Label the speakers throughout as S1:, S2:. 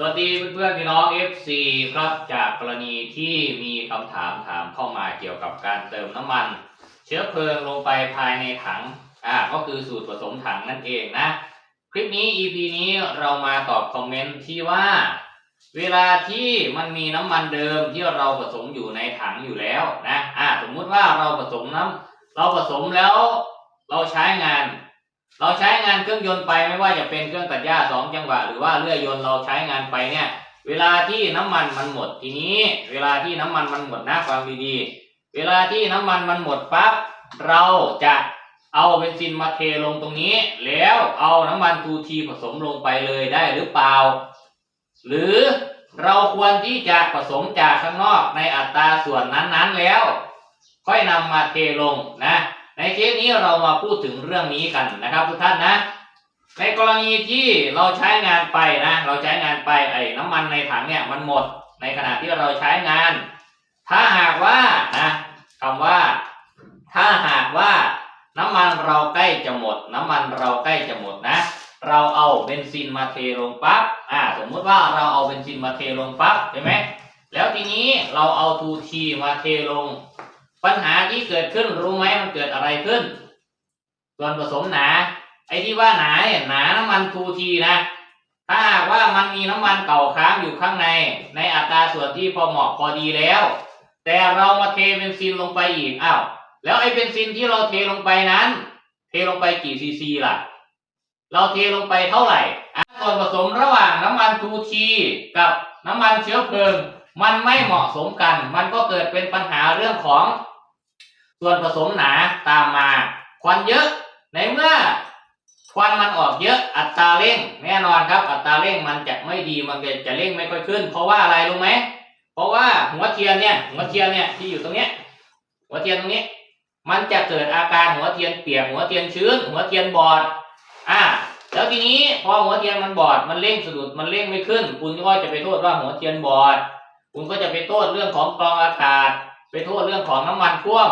S1: สวัสดีเพื่อนๆพี่น้อง FC ครับจากกรณีที่มีคำถามถามเข้ามาเกี่ยวกับการเติมน้ำมัน เชื้อเพลิงลงไปภายในถังอ่าก็คือสูตรผสมถังนั่นเองนะ คลิปนี้ EP นี้เรามาตอบคอมเมนต์ที่ว่า เวลาที่มันมีน้ำมันเดิมที่เราผสมอยู่ในถังอยู่แล้วนะอ่าสมมุติว่าเราผสมน้ำเราผสมแล้วเราใช้งาน เราใช้งานเครื่องยนต์ไปไม่ว่าจะเป็นเครื่องตัดหญ้าสองจังหวะหรือว่าเลื่อยยนต์เราใช้งานไปเนี่ย เวลาที่น้ำมันมันหมดทีนี้ เวลาที่น้ำมันมันหมดนะฟังดีๆเวลาที่น้ำมันมันหมดปั๊บเราจะเอาเบนซินมาเทลงตรงนี้ แล้วเอาน้ำมันทูทีผสมลงไปเลยได้หรือเปล่า หรือเราควรที่จะผสมจากข้างนอกในอัตราส่วนนั้นๆแล้ว ค่อยนำมาเทลงนะ ในเคสนี้เรามาพูดถึงเรื่องนี้กันนะครับ ทุกท่านนะ ในกรณีที่เราใช้งานไปนะ เราใช้งานไปไอ้น้ำมันในถังเนี่ยมันหมด ในขณะที่เราใช้งาน ถ้าหากว่านะคำว่า ถ้าหากว่าน้ำมันเราใกล้จะหมด น้ำมันเราใกล้จะหมดนะ เราเอาเบนซินมาเทลงปั๊บอ่าสมมุติว่าเราเอาเบนซินมาเทลงปั๊บเห็นไหมแล้วทีนี้เราเอาทูทีมาเทลง ปัญหาที่เกิดขึ้นรู้ไหมมันเกิดอะไรขึ้น ส่วนผสมหนา ไอ้ที่ว่าหนาเนี่ยหนาน้ำมันทูทีนะ ถ้าหากว่ามันมีน้ำมันเก่าค้างอยู่ข้างใน ในอัตราส่วนที่พอเหมาะพอดีแล้ว แต่เรามาเทเบนซินลงไปอีกอ้าวแล้วไอ้เบนซินที่เราเทลงไปนั้น เทลงไปกี่ซีซีล่ะ เราเทลงไปเท่าไหร่ส่วนผสมระหว่างน้ำมันทูทีกับน้ำมันเชื้อเพลิง มันไม่เหมาะสมกัน มันก็เกิดเป็นปัญหาเรื่องของ ส่วนผสมหนาตามมา ควันเยอะ ในเมื่อควันมันออกเยอะอัตราเร่ง แน่นอนครับ อัตราเร่งมันจะไม่ดีมันจะเร่งไม่ค่อยขึ้น เพราะว่าอะไรรู้ไหมเพราะว่าหัวเทียนเนี่ยหัวเทียนเนี่ยที่อยู่ตรงเนี้ยหัวเทียนตรงนี้ มันจะเกิดอาการหัวเทียนเปียกหัวเทียนชื้น หัวเทียนบอดอ่าแล้วทีนี้พอหัวเทียนมันบอดมันเร่งสะดุดมันเร่งไม่ขึ้น คุณก็จะไปโทษว่าหัวเทียนบอด คุณก็จะไปโทษเรื่องของกรองอากาศ ไปโทษเรื่องของน้ำมันท่วม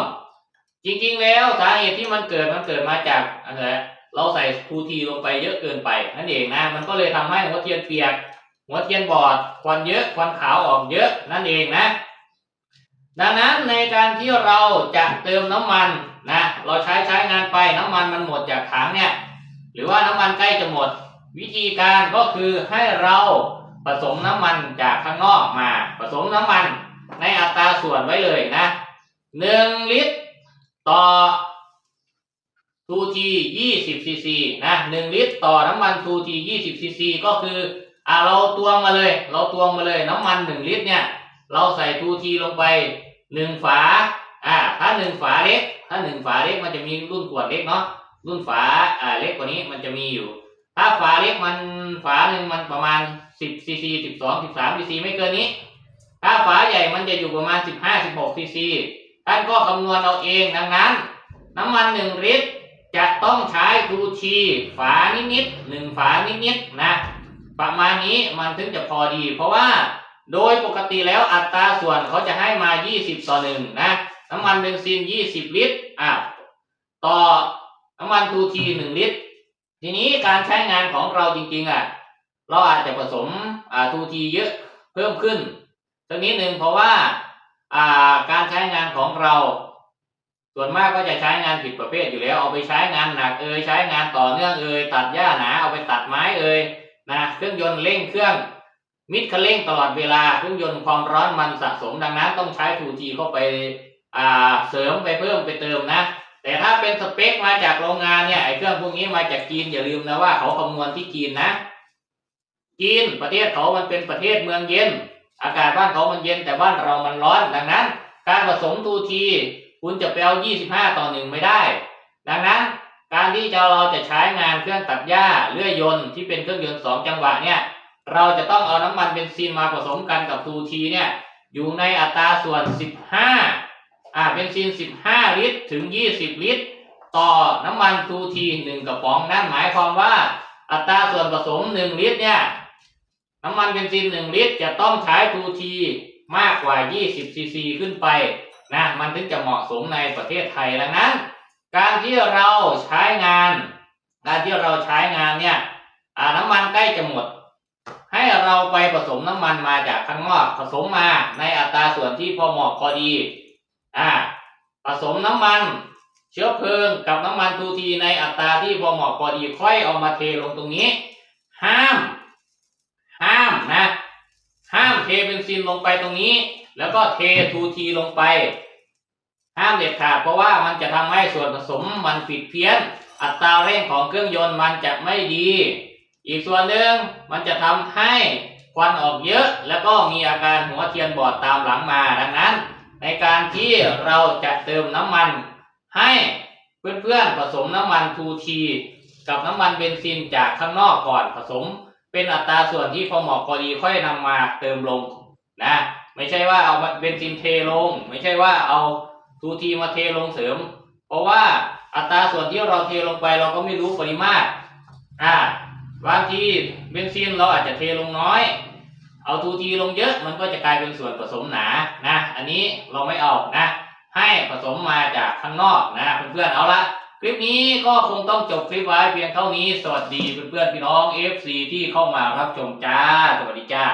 S1: จริงๆแล้วสาเหตุที่มันเกิดมันเกิดมาจากอะไรเราใส่ทูทีลงไปเยอะเกินไปนั่นเองนะมันก็เลยทำให้หัวเทียนเปียก หัวเทียนบอดควันเยอะควันขาวออกเยอะนั่นเองนะ ดังนั้นในการที่เราจะเติมน้ำมันนะเราใช้ใช้งานไปน้ำมันมันหมดจากถังเนี่ยหรือว่าน้ำมันใกล้จะหมด วิธีการก็คือให้เราผสมน้ำมันจากข้างนอกมา ผสมน้ำมันในอัตราส่วนไว้เลยนะหนึ่งลิตร ต่อทูทียี่สิบซีซีนะหนึ่งลิตรต่อน้ำมันทูทียี่สิบซีซีก็คืออ่าเราตวงมาเลย เราตวงมาเลยน้ำมันหนึ่งลิตรเนี่ย เราใส่ทูทีลงไปหนึ่งฝาอ่าถ้าหนึ่งฝาเล็ก ถ้าหนึ่งฝาเล็กมันจะมีรุ่นขวดเล็กเนาะรุ่นฝาอ่าเล็กกว่านี้มันจะมีอยู่ ถ้าฝาเล็กมันฝาหนึ่งมันประมาณสิบซีซีสิบสองสิบสามซีซีไม่เกินนี้ ถ้าฝาใหญ่มันจะอยู่ประมาณสิบห้าสิบหกซีซี ท่านก็คำนวณเอาเองดังนั้น น้ำมันหนึ่งลิตรจะต้องใช้ทูชีฝานิดๆหนึ่งฝานิดๆนะ ประมาณนี้มันถึงจะพอดี เพราะว่าโดยปกติแล้วอัตราส่วนเขาจะให้มา 20 ต่อหนึ่งนะ น้ำมันเบนซิน 20 ลิตรอะต่อน้ำมันทูทีหนึ่งลิตร ทีนี้การใช้งานของเราจริงๆอะเราอาจจะผสมอ่าทูทีเยอะเพิ่มขึ้นสักนิดหนึ่งเพราะว่า การใช้งานของเรา ส่วนมากก็จะใช้งานผิดประเภทอยู่แล้ว เอาไปใช้งานหนักเอ่ยใช้งานต่อเนื่องเอ่ยตัดหญ้าหนาเอาไปตัดไม้เอ่ยนะเครื่องยนต์เร่งเครื่องมิดคันเร่งตลอดเวลาเครื่องยนต์ความร้อนมันสะสมดังนั้น ต้องใช้ทูทีเข้าไปเสริมไปเพิ่มไปเติมนะ แต่ถ้าเป็นสเปคมาจากโรงงานเนี่ยไอ้เครื่องพวกนี้มาจากจีนอย่าลืมนะว่าเขาคำนวณที่จีนนะจีนประเทศเขามันเป็นประเทศเมืองเย็น อากาศบ้านเขามันเย็นแต่บ้านเรามันร้อน ดังนั้น การผสมทูทีคุณจะไปเอา 25 ต่อหนึ่งไม่ได้ ดังนั้น การที่จะเราจะใช้งานเครื่องตัดหญ้าเลื่อยยนต์ที่เป็นเครื่องยนต์สองจังหวะเนี่ย เราจะต้องเอาน้ำมันเบนซินมาผสมกันกับทูทีเนี่ยอยู่ในอัตราส่วน 15 อ่าเบนซิน 15 ลิตรถึง 20 ลิตร ต่อน้ำมันทูทีหนึ่งกระป๋อง นั่นหมายความว่าอัตราส่วนผสม 1 ลิตรเนี่ย น้ำมันเบนซิน1ลิตรจะต้องใช้ทูทีมากกว่า 20 ซีซีขึ้นไปนะมันถึงจะเหมาะสมในประเทศไทยดังนั้น การที่เราใช้งาน การที่เราใช้งานเนี่ยน้ำมันใกล้จะหมด ให้เราไปผสมน้ำมันมาจากข้างนอกผสมมาในอัตราส่วนที่พอเหมาะพอดีอ่าผสมน้ำมันเชื้อเพลิงกับน้ำมันทูทีในอัตราที่พอเหมาะพอดีค่อยเอามาเทลงตรงนี้ ห้าม ห้ามเทเบนซินลงไปตรงนี้ แล้วก็เททูทีลงไป ห้ามเด็ดขาดเพราะว่ามันจะทำให้ส่วนผสมมันผิดเพี้ยน อัตราเร่งของเครื่องยนต์มันจะไม่ดี อีกส่วนหนึ่งมันจะทำให้ควันออกเยอะ แล้วก็มีอาการหัวเทียนบอดตามหลังมาดังนั้น ในการที่เราจะเติมน้ำมัน ให้เพื่อนๆผสมน้ำมันทูทีกับน้ำมันเบนซินจากข้างนอกก่อนผสม เป็นอัตราส่วนที่พอเหมาะพอดีค่อยนำมาเติมลงนะไม่ใช่ว่าเอาเบนซินเทลง ไม่ใช่ว่าเอาทูทีมาเทลงเสริม เพราะว่าอัตราส่วนที่เราเทลงไปเราก็ไม่รู้ปริมาตรอ่าบางทีเบนซินเราอาจจะเทลงน้อย เอาทูทีลงเยอะมันก็จะกลายเป็นส่วนผสมหนานะ อันนี้เราไม่เอานะ ให้ผสมมาจากข้างนอกนะเพื่อนๆเอาละ คลิปนี้ก็คงต้องจบคลิปไว้เพียงเท่านี้ สวัสดีเพื่อนๆพี่น้อง FC ที่เข้ามารับชมจ้า สวัสดีจ้า